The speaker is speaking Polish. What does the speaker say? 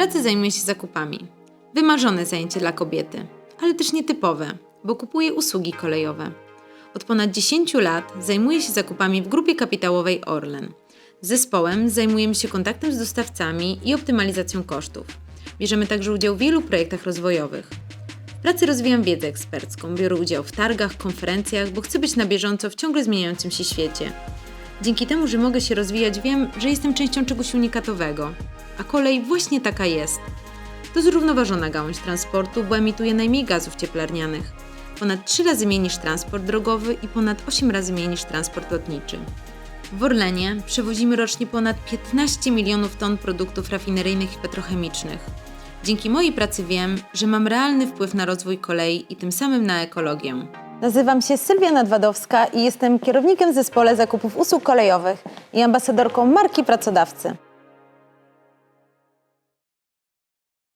pracy zajmuję się zakupami. Wymarzone zajęcie dla kobiety, ale też nietypowe, bo kupuję usługi kolejowe. Od ponad 10 lat zajmuję się zakupami w grupie kapitałowej Orlen. Z zespołem zajmujemy się kontaktem z dostawcami i optymalizacją kosztów. Bierzemy także udział w wielu projektach rozwojowych. W pracy rozwijam wiedzę ekspercką, biorę udział w targach, konferencjach, bo chcę być na bieżąco w ciągle zmieniającym się świecie. Dzięki temu, że mogę się rozwijać, wiem, że jestem częścią czegoś unikatowego. A kolej właśnie taka jest. To zrównoważona gałąź transportu, bo emituje najmniej gazów cieplarnianych. Ponad 3 razy mniej niż transport drogowy i ponad 8 razy mniej niż transport lotniczy. W Orlenie przewozimy rocznie ponad 15 milionów ton produktów rafineryjnych i petrochemicznych. Dzięki mojej pracy wiem, że mam realny wpływ na rozwój kolei i tym samym na ekologię. Nazywam się Sylwia Nadwadowska i jestem kierownikiem zespole zakupów usług kolejowych i ambasadorką marki pracodawcy.